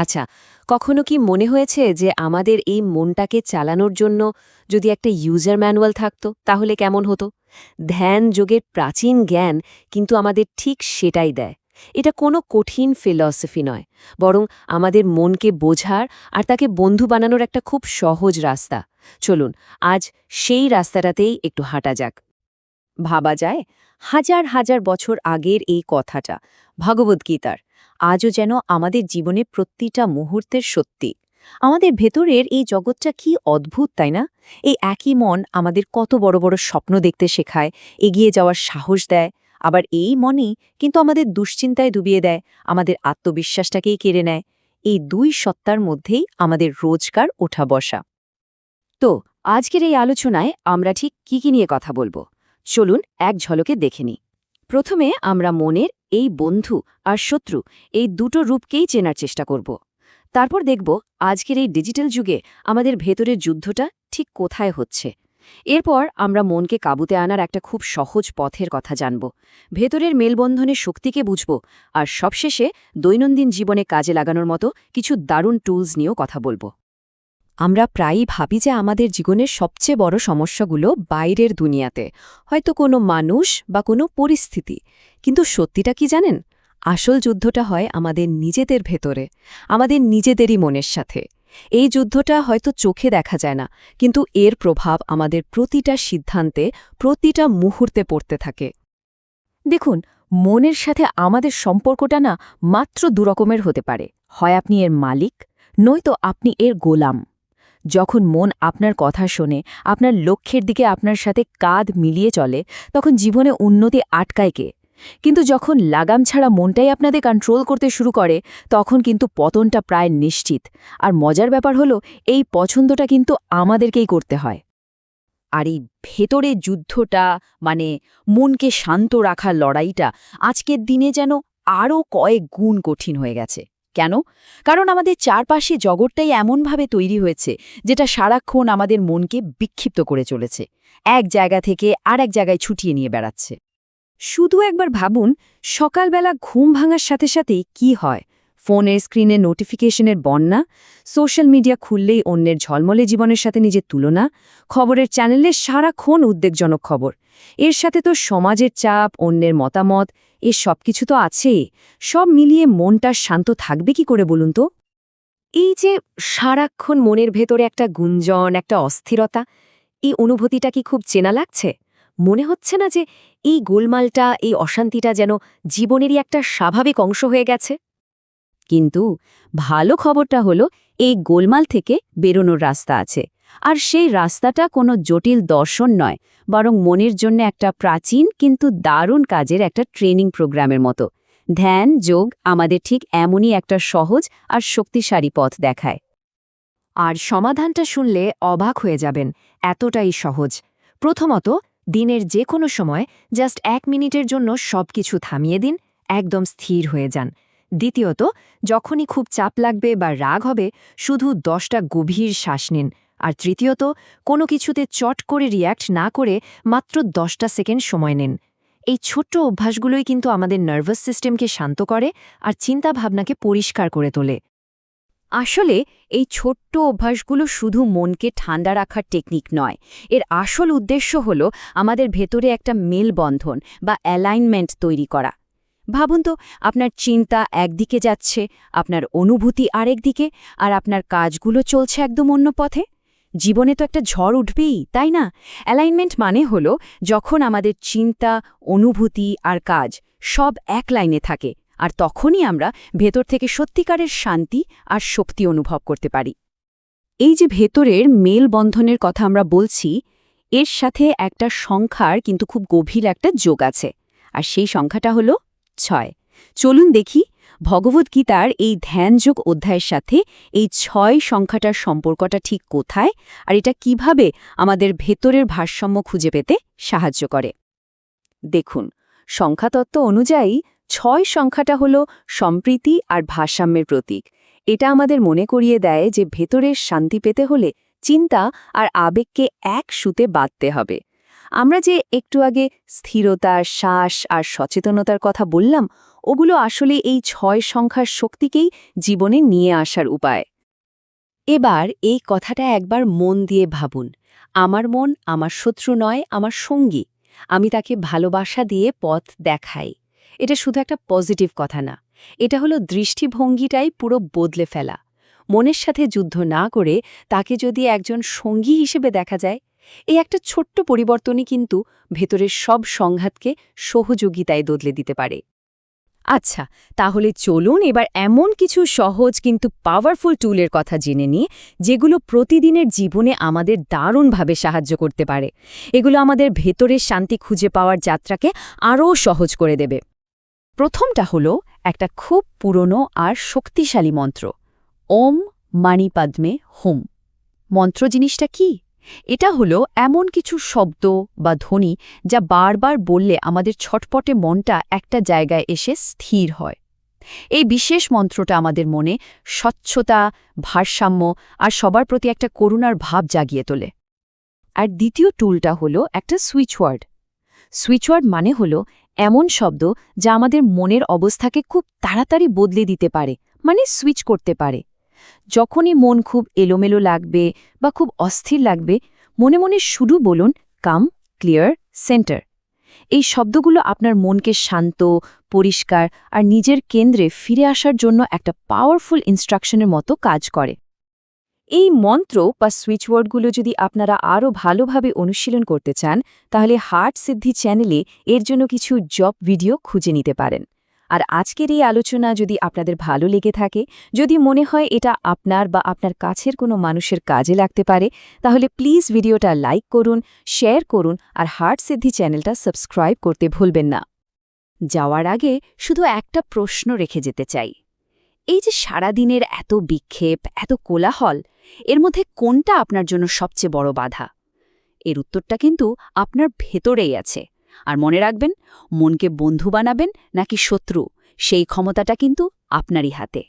আচ্ছা কখনো কি মনে হয়েছে যে আমাদের এই মনটাকে চালানোর জন্য যদি একটা ইউজার ম্যানুয়াল থাকতো, তাহলে কেমন হতো? ধ্যান যোগের প্রাচীন জ্ঞান কিন্তু আমাদের ঠিক সেটাই দেয়। এটা কোনো কঠিন ফিলসফি নয়, বরং আমাদের মনকে বোঝার আর তাকে বন্ধু বানানোর একটা খুব সহজ রাস্তা। চলুন, আজ সেই রাস্তাটাতেই একটু হাঁটা যাক। ভাবা যায় হাজার হাজার বছর আগের এই কথাটা ভগবদ্গীতার আজও যেন আমাদের জীবনে প্রতিটা মুহূর্তের সত্যি। আমাদের ভেতরের এই জগৎটা কি অদ্ভুত, তাই না? এই একই মন আমাদের কত বড় বড় স্বপ্ন দেখতে শেখায়, এগিয়ে যাওয়ার সাহস দেয়, আবার এই মনই কিন্তু আমাদের দুশ্চিন্তায় ডুবিয়ে দেয়, আমাদের আত্মবিশ্বাসটাকেই কেড়ে নেয়। এই দুই সত্তার মধ্যেই আমাদের রোজকার ওঠা বসা। তো, আজকের এই আলোচনায় আমরা ঠিক কি কি নিয়ে কথা বলব? চলুন এক ঝলকে দেখে নিই। প্রথমে আমরা মনের এই বন্ধু আর শত্রু এই দুটো রূপকেই চেনার চেষ্টা করব। তারপর দেখব আজকের এই ডিজিটাল যুগে আমাদের ভেতরের যুদ্ধটা ঠিক কোথায় হচ্ছে। এরপর আমরা মনকে কাবুতে আনার একটা খুব সহজ পথের কথা জানব। ভেতরের মেলবন্ধনের শক্তিকে বুঝব আর সবশেষে দৈনন্দিন জীবনে কাজে লাগানোর মতো কিছু দারুণ টুলস নিয়েও কথা বলব। আমরা প্রায়ই ভাবি যে আমাদের জীবনের সবচেয়ে বড় সমস্যাগুলো বাইরের দুনিয়াতে, হয়তো কোনো মানুষ বা কোনো পরিস্থিতি। কিন্তু সত্যিটা কি জানেন? আসল যুদ্ধটা হয় আমাদের নিজেদের ভেতরে, আমাদের নিজেদেরই মনের সাথে। এই যুদ্ধটা হয়তো চোখে দেখা যায় না, কিন্তু এর প্রভাব আমাদের প্রতিটা সিদ্ধান্তে, প্রতিটা মুহূর্তে পড়তে থাকে। দেখুন, মনের সাথে আমাদের সম্পর্কটা না মাত্র দুরকমের হতে পারে। হয় আপনি এর মালিক, নয়তো আপনি এর গোলাম। যখন মন আপনার কথা শোনে, আপনার লক্ষ্যের দিকে আপনার সাথে কাঁধ মিলিয়ে চলে, তখন জীবনে উন্নতি আটকায় কে? কিন্তু যখন লাগাম ছাড়া মনটাই আপনাদের কন্ট্রোল করতে শুরু করে, তখন কিন্তু পতনটা প্রায় নিশ্চিত। আর মজার ব্যাপার হলো, এই পছন্দটা কিন্তু আমাদেরকেই করতে হয়। আর এই ভেতরে যুদ্ধটা মানে মনকে শান্ত রাখার লড়াইটা, আজকের দিনে যেন আরও কয়েক গুণ কঠিন হয়ে গেছে। কেন? কারণ আমাদের চারপাশে জগৎটাই এমনভাবে তৈরি হয়েছে, যেটা সারাক্ষণ আমাদের মনকে বিক্ষিপ্ত করে চলেছে, এক জায়গা থেকে আর এক জায়গায় ছুটিয়ে নিয়ে বেড়াচ্ছে। শুধু একবার ভাবুন, সকালবেলা ঘুম ভাঙার সাথে সাথেই কি হয়? ফোনের স্ক্রিনে নোটিফিকেশনের বন্যা, সোশ্যাল মিডিয়া খুললেই অন্যের ঝলমলে জীবনের সাথে নিজের তুলনা, খবরের চ্যানেলে সারাক্ষণ উদ্বেগজনক খবর। এর সাথে তো সমাজের চাপ, অন্যের মতামত এ সব কিছু তো আছে, সব মিলিয়ে মনটা শান্ত থাকবে কি করে বলুন তো? এই যে সারাক্ষণ মনের ভেতরে একটা গুঞ্জন, একটা অস্থিরতা, এই অনুভূতিটা কি খুব চেনা লাগছে? মনে হচ্ছে না যে এই গোলমালটা, এই অশান্তিটা যেন জীবনেরই একটা স্বাভাবিক অংশ হয়ে গেছে? কিন্তু ভালো খবরটা হলো, এই গোলমাল থেকে বেরোনোর রাস্তা আছে। আর সেই রাস্তাটা কোনো জটিল দর্শন নয়, বরং মনের জন্য একটা প্রাচীন কিন্তু দারুণ কাজের একটা ট্রেনিং প্রোগ্রামের মতো। ধ্যান, যোগ আমাদের ঠিক এমনই একটা সহজ আর শক্তিশালী পথ দেখায়। আর সমাধানটা শুনলে অবাক হয়ে যাবেন, এতটাই সহজ। প্রথমত, দিনের যে কোনো সময় জাস্ট এক মিনিটের জন্য সব কিছু থামিয়ে দিন, একদম স্থির হয়ে যান। দ্বিতীয়ত, যখনই খুব চাপ লাগবে বা রাগ হবে, শুধু দশটা গভীর শ্বাস নিন আর তৃতীয়ত, কোনো কিছুতে চট করে রিয়্যাক্ট না করে মাত্র দশটা সেকেন্ড সময় নিন। এই ছোট্ট অভ্যাসগুলোই কিন্তু আমাদের নার্ভাস সিস্টেমকে শান্ত করে আর চিন্তাভাবনাকে পরিষ্কার করে তোলে। আসলে, এই ছোট্ট অভ্যাসগুলো শুধু মনকে ঠান্ডা রাখার টেকনিক নয়। এর আসল উদ্দেশ্য হল আমাদের ভেতরে একটা মেলবন্ধন বা অ্যালাইনমেন্ট তৈরি করা। ভাবুন তো, আপনার চিন্তা একদিকে যাচ্ছে, আপনার অনুভূতি আরেক দিকে আর আপনার কাজগুলো চলছে একদম অন্য পথে। জীবনে তো একটা ঝড় উঠবেই, তাই না? অ্যালাইনমেন্ট মানে হল যখন আমাদের চিন্তা, অনুভূতি আর কাজ সব এক লাইনে থাকে, আর তখনই আমরা ভেতর থেকে সত্যিকারের শান্তি আর শক্তি অনুভব করতে পারি। এই যে ভেতরের মেলবন্ধনের কথা আমরা বলছি, এর সাথে একটা সংখ্যার কিন্তু খুব গভীর একটা যোগ আছে, আর সেই সংখ্যাটা হল ছয়। চলুন দেখি ভগবদ্গীতার এই ধ্যানযোগ অধ্যায়ের সাথে এই ছয় সংখ্যাটার সম্পর্কটা ঠিক কোথায় আর এটা কীভাবে আমাদের ভেতরের ভারসাম্য খুঁজে পেতে সাহায্য করে? দেখুন, সংখ্যাতত্ত্ব অনুযায়ী ছয় সংখ্যাটা হল সম্প্রীতি আর ভারসাম্যের প্রতীক। এটা আমাদের মনে করিয়ে দেয় যে ভেতরের শান্তি পেতে হলে চিন্তা আর আবেগকে এক সুতে বাঁধতে হবে। আমরা যে একটু আগে স্থিরতা, শ্বাস আর সচেতনতার কথা বললাম ওগুলো আসলে এই ছয় সংখ্যার শক্তিকেই জীবনে নিয়ে আসার উপায়। এবার এই কথাটা একবার মন দিয়ে ভাবুন। আমার মন আমার শত্রু নয়, আমার সঙ্গী। আমি তাকে ভালোবাসা দিয়ে পথ দেখাই। এটা শুধু একটা পজিটিভ কথা না। এটা হলো দৃষ্টিভঙ্গিটাই পুরো বদলে ফেলা। মনের সাথে যুদ্ধ না করে তাকে যদি একজন সঙ্গী হিসেবে দেখা যায়, এই একটা ছোট্ট পরিবর্তনই কিন্তু ভেতরের সব সংঘাতকে সহযোগিতায় বদলে দিতে পারে। আচ্ছা তাহলে চলুন এবার এমন কিছু সহজ কিন্তু পাওয়ারফুল টুলের কথা জেনে নিই, যেগুলো প্রতিদিনের জীবনে আমাদের দারুণভাবে সাহায্য করতে পারে। এগুলো আমাদের ভেতরের শান্তি খুঁজে পাওয়ার যাত্রাকে আরও সহজ করে দেবে। প্রথমটা হলো একটা খুব পুরনো আর শক্তিশালী মন্ত্র। ওম মাণিপাদ্মে হোম। মন্ত্র জিনিসটা কি? এটা হলো এমন কিছু শব্দ বা ধ্বনি যা বারবার বললে আমাদের ছটপটে মনটা একটা জায়গায় এসে স্থির হয়। এই বিশেষ মন্ত্রটা আমাদের মনে স্বচ্ছতা, ভারসাম্য আর সবার প্রতি একটা করুণার ভাব জাগিয়ে তোলে। আর দ্বিতীয় টুলটা হলো একটা সুইচওয়ার্ড সুইচওয়ার্ড মানে হলো এমন শব্দ যা আমাদের মনের অবস্থাকে খুব তাড়াতাড়ি বদলে দিতে পারে মানে সুইচ করতে পারে। যখনই মন খুব এলোমেলো লাগবে বা খুব অস্থির লাগবে, মনে মনে শুধু বলুন, কাম, ক্লিয়ার, সেন্টার। এই শব্দগুলো আপনার মনকে শান্ত, পরিষ্কার আর নিজের কেন্দ্রে ফিরে আসার জন্য একটা পাওয়ারফুল ইনস্ট্রাকশনের মতো কাজ করে। এই মন্ত্র বা সুইচওয়ার্ডগুলো যদি আপনারা আরও ভালোভাবে অনুশীলন করতে চান, তাহলে হার্ট সিদ্ধি চ্যানেলে এর জন্য কিছু জব ভিডিও খুঁজে নিতে পারেন। আর আজকের এই আলোচনা যদি আপনাদের ভালো লেগে থাকে, যদি মনে হয় এটা আপনার বা আপনার কাছের কোনো মানুষের কাজে লাগতে পারে, তাহলে প্লিজ ভিডিওটা লাইক করুন, শেয়ার করুন আর হার্ট সিদ্ধি চ্যানেলটা সাবস্ক্রাইব করতে ভুলবেন না। যাওয়ার আগে শুধু একটা প্রশ্ন রেখে যেতে চাই। এই যে সারাদিনের এত বিক্ষেপ, এত কোলাহল, এর মধ্যে কোনটা আপনার জন্য সবচেয়ে বড় বাধা? এর উত্তরটা কিন্তু আপনার ভেতরেই আছে। আর মনে রাখবেন মনকে বন্ধু বানাবেন নাকি শত্রু সেই ক্ষমতাটা কিন্তু আপনারই হাতে।